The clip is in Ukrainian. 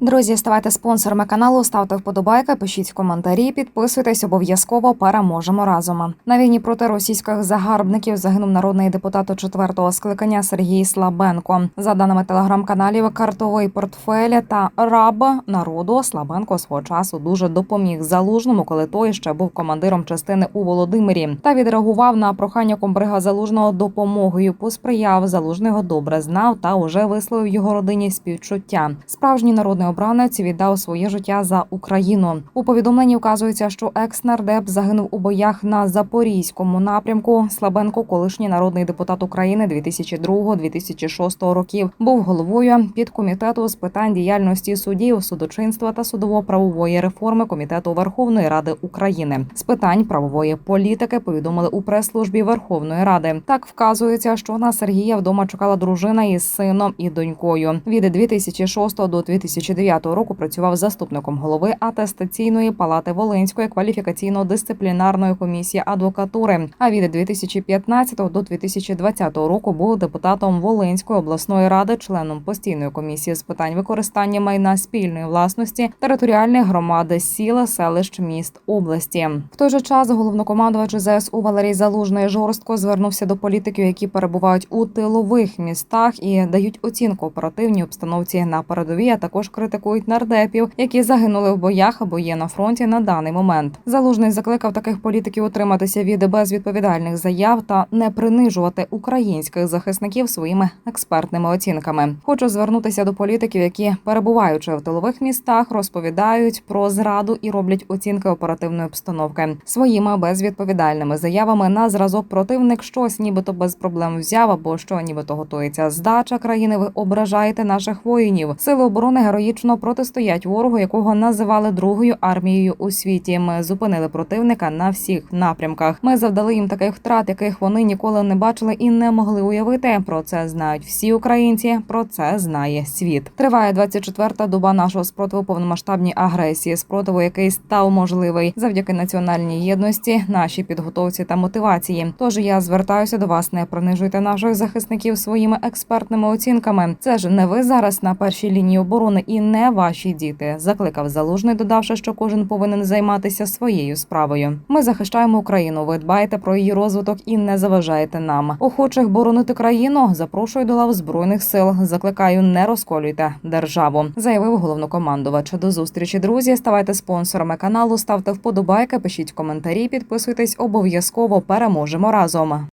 Друзі, ставайте спонсорами каналу, ставте вподобайки, пишіть коментарі, підписуйтесь обов'язково. Переможемо разом. На війні проти російських загарбників загинув народний депутат четвертого скликання Сергій Слабенко. За даними телеграм-каналів, картовий портфель та раб народу Слабенко свого часу дуже допоміг залужному, коли той ще був командиром частини у Володимирі, та відреагував на прохання комбрига залужного допомогою. Посприяв залужний його добре знав та уже висловив його родині співчуття. Справжній народний обранець віддав своє життя за Україну. У повідомленні вказується, що екс-нардеп загинув у боях на запорізькому напрямку. Слабенко, колишній народний депутат України 2002-2006 років, був головою підкомітету з питань діяльності суддів, судочинства та судово-правової реформи комітету Верховної Ради України з питань правової політики. Повідомили у прес-службі Верховної Ради. Так вказується, що на Сергія вдома чекала дружина із сином і донькою. Від 2006 до 2009 року працював заступником голови атестаційної палати Волинської кваліфікаційно-дисциплінарної комісії адвокатури. А від 2015 до 2020 року був депутатом Волинської обласної ради, членом постійної комісії з питань використання майна спільної власності територіальних громад сіл, селищ, міст області. В той же час головнокомандувач ЗСУ Валерій Залужний жорстко звернувся до політиків, які перебувають у тилових містах і дають оцінку оперативній обстановці на передовій. А також критикують нардепів, які загинули в боях або є на фронті на даний момент. Залужний закликав таких політиків утриматися від безвідповідальних заяв та не принижувати українських захисників своїми експертними оцінками. Хочу звернутися до політиків, які перебуваючи в тилових містах, розповідають про зраду і роблять оцінки оперативної обстановки своїми безвідповідальними заявами на зразок противник щось, нібито без проблем взяв, або що нібито готується здача країни. Ви ображаєте наших воїнів. Сили оборони героїчно протистоять ворогу, якого називали другою армією у світі. Ми зупинили противника на всіх напрямках. Ми завдали їм таких втрат, яких вони ніколи не бачили і не могли уявити. Про це знають всі українці. Про це знає світ. Триває 24-та доба нашого спротиву повномасштабній агресії, спротиву, який став можливий завдяки національній єдності, нашій підготовці та мотивації. Тож я звертаюся до вас, не принижуйте наших захисників своїми експертними оцінками. Це ж не ви зараз на першій лінії оборони і не ваші діти. Закликав залужний, додавши, що кожен повинен займатися своєю справою. Ми захищаємо Україну. Ви дбаєте про її розвиток і не заважаєте нам. Охочих боронити країну запрошую до лав збройних сил. Закликаю, не розколюйте державу. Заявив головнокомандувач. До зустрічі, друзі. Ставайте спонсорами каналу, ставте вподобайки, пишіть коментарі, підписуйтесь обов'язково. Переможемо разом.